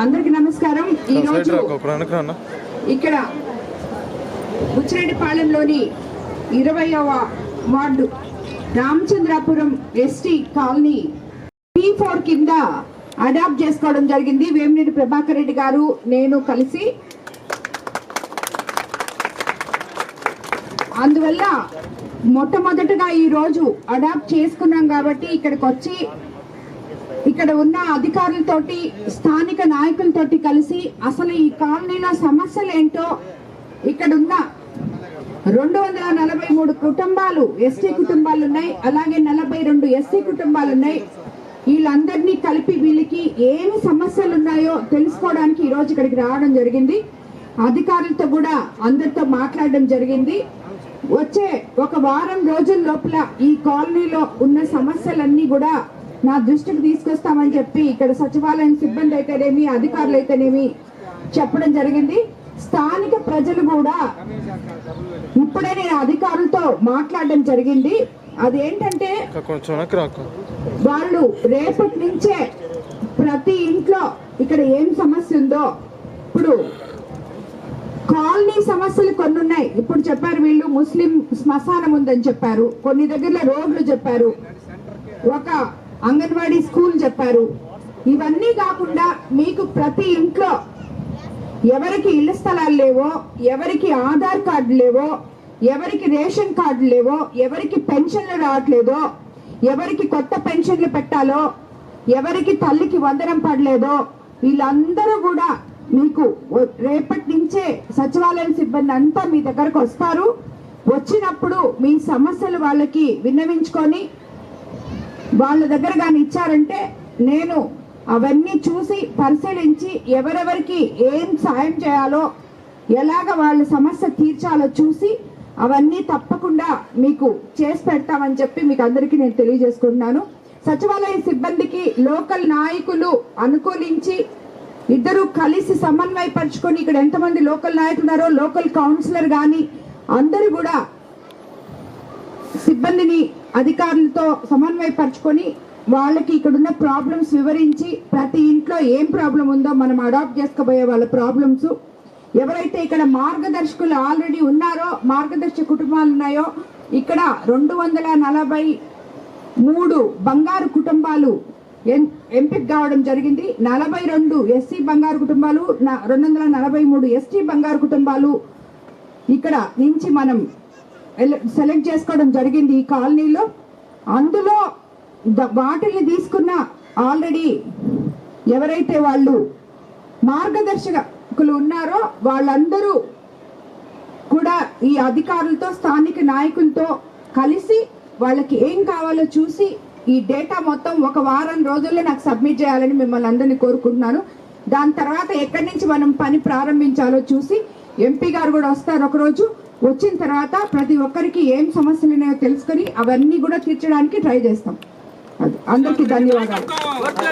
అందరికి నమస్కారం. ఈ రోజు ఇక్కడ బుచ్చిరెడ్డిపాలెంలోని ఇరవయవ ward Ramachandrapuram ST colony P four కింద అడాప్ట్ చేసుకోవడం జరిగింది. వేమిరెడ్డి ప్రభాకర్ రెడ్డి గారు నేను కలిసి. అందువల్ల మొట్టమొదటగా ఈ రోజు అడాప్ట్ చేసుకున్నాం కాబట్టి ఇక్కడికి వచ్చి ఇక్కడ ఉన్న అధికారులతోటి స్థానిక నాయకులతోటి కలిసి అసలు ఈ కాలనీలో సమస్యలు ఏంటో ఇక్కడ ఉన్న రెండు వందల నలభై మూడు కుటుంబాలు ఎస్టీ కుటుంబాలు ఉన్నాయి అలాగే నలభై రెండు ఎస్సీ కుటుంబాలు ఉన్నాయి. వీళ్ళందరినీ కలిపి వీళ్ళకి ఏమి సమస్యలు ఉన్నాయో తెలుసుకోవడానికి ఈరోజు ఇక్కడికి రావడం జరిగింది. అధికారులతో కూడా అందరితో మాట్లాడడం జరిగింది. వచ్చే ఒక వారం రోజుల లోపల ఈ కాలనీలో ఉన్న సమస్యలన్నీ కూడా నా దృష్టికి తీసుకొస్తామని చెప్పి ఇక్కడ సచివాలయం సిబ్బంది అయితేనేమి అధికారులు అయితేనేమి చెప్పడం జరిగింది. స్థానిక ప్రజలు కూడా ఇప్పుడే నేను అధికారులతో మాట్లాడడం జరిగింది. అదేంటంటే వాళ్ళు రేపటి నుంచే ప్రతి ఇంట్లో ఇక్కడ ఏం సమస్య ఉందో ఇప్పుడు కాలనీ సమస్యలు కొన్ని ఉన్నాయి. ఇప్పుడు చెప్పారు వీళ్ళు ముస్లిం శ్మశానం ఉందని చెప్పారు. కొన్ని దగ్గరలో రోడ్లు చెప్పారు. ఒక అంగన్వాడీ స్కూల్ చెప్పారు. ఇవన్నీ కాకుండా మీకు ప్రతి ఇంట్లో ఎవరికి ఇళ్ళ స్థలాలు లేవో ఎవరికి ఆధార్ కార్డు లేవో ఎవరికి రేషన్ కార్డు లేవో ఎవరికి పెన్షన్లు రావట్లేదో ఎవరికి కొత్త పెన్షన్లు పెట్టాలో ఎవరికి తల్లికి వందనం పడలేదో వీళ్ళందరూ కూడా మీకు రేపటి నుంచే సచివాలయం సిబ్బంది అంతా మీ దగ్గరకు వస్తారు. వచ్చినప్పుడు మీ సమస్యలు వాళ్ళకి విన్నవించుకొని వాళ్ళ దగ్గర కానీ ఇచ్చారంటే నేను అవన్నీ చూసి పరిశీలించి ఎవరెవరికి ఏం సాయం చేయాలో ఎలాగ వాళ్ళ సమస్య తీర్చాలో చూసి అవన్నీ తప్పకుండా మీకు చేసి పెడతామని చెప్పి మీకు అందరికీ నేను తెలియజేసుకుంటున్నాను. సచివాలయ సిబ్బందికి లోకల్ నాయకులు అనుకూలించి ఇద్దరు కలిసి సమన్వయపరుచుకొని ఇక్కడ ఎంతమంది లోకల్ నాయకులు ఉన్నారో లోకల్ కౌన్సిలర్ కానీ అందరూ కూడా సిబ్బందిని అధికారులతో సమన్వయపరుచుకొని వాళ్ళకి ఇక్కడున్న ప్రాబ్లమ్స్ వివరించి ప్రతి ఇంట్లో ఏం ప్రాబ్లం ఉందో మనం అడాప్ట్ చేసుకోబోయే వాళ్ళ ప్రాబ్లమ్స్ ఎవరైతే ఇక్కడ మార్గదర్శకులు ఆల్రెడీ ఉన్నారో మార్గదర్శక కుటుంబాలు ఉన్నాయో ఇక్కడ రెండు వందల నలభై మూడు బంగారు కుటుంబాలు ఎన్- ఎంపిక కావడం జరిగింది. నలభై రెండు ఎస్సీ బంగారు కుటుంబాలు రెండు వందల నలభై మూడు ఎస్టీ బంగారు కుటుంబాలు. ఇక్కడ నుంచి మనం సెలెక్ట్ చేసుకోవడం జరిగింది ఈ కాలనీలో. అందులో వాటిల్ని వాటిని తీసుకున్న ఆల్రెడీ ఎవరైతే వాళ్ళు మార్గదర్శకులు ఉన్నారో వాళ్ళందరూ కూడా ఈ అధికారులతో స్థానిక నాయకులతో కలిసి వాళ్ళకి ఏం కావాలో చూసి ఈ డేటా మొత్తం ఒక వారం రోజుల్లో నాకు సబ్మిట్ చేయాలని మిమ్మల్ని అందరినీ కోరుకుంటున్నాను. దాని తర్వాత ఎక్కడి నుంచి మనం పని ప్రారంభించాలో చూసి ఎంపీ గారు కూడా వస్తారు ఒకరోజు. వచ్చిన తర్వాత ప్రతి ఒక్కరికి ఏం సమస్యలు ఉన్నాయో తెలుసుకొని అవన్నీ కూడా తీర్చడానికి ట్రై చేస్తాం. అది. అందరికీ ధన్యవాదాలు.